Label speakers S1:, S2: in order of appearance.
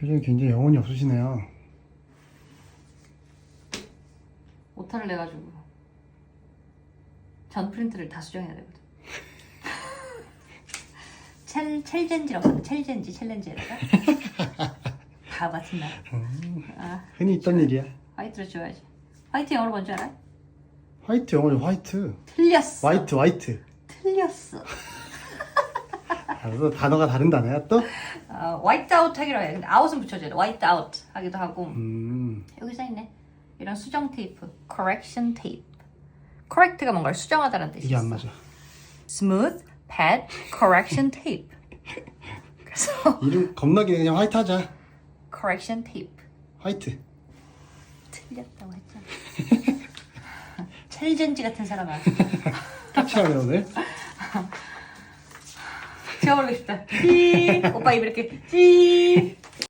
S1: 표정이 굉장히 영혼이 없으시네요.
S2: 오타를 내가지고 전 프린트를 다 수정해야 되거든. 첼 첼젠지라고 하는 첼젠지 챌린지에다가 다 같은 날. 아
S1: 흔히 있던 일이야.
S2: 화이트를 줘야지. 화이트 영어로 뭔지 알아?
S1: 화이트 영어로 화이트.
S2: 틀렸어.
S1: 화이트 화이트.
S2: 틀렸어.
S1: 알았어 단어가 다른 단어야 또?
S2: 어, 화이트 아웃 하기로 해. 근데 아웃은 붙여줘야 돼. 화이트 아웃 하기도 하고.
S1: 음.
S2: 여기 써 있네. 이런 수정 테이프, correction tape. correct가 뭔가를 수정하다는 뜻이
S1: 이게 안
S2: 있어.
S1: 맞아.
S2: smooth pad correction tape. 그래서
S1: 이름 겁나게 그냥 화이트 하자.
S2: correction tape
S1: 화이트.
S2: 틀렸다고 했잖아. 첼젠지 같은 사람아.
S1: 캐치하네 오늘.
S2: 지워버리고 싶다. 찌. 오빠 입 이렇게 찌.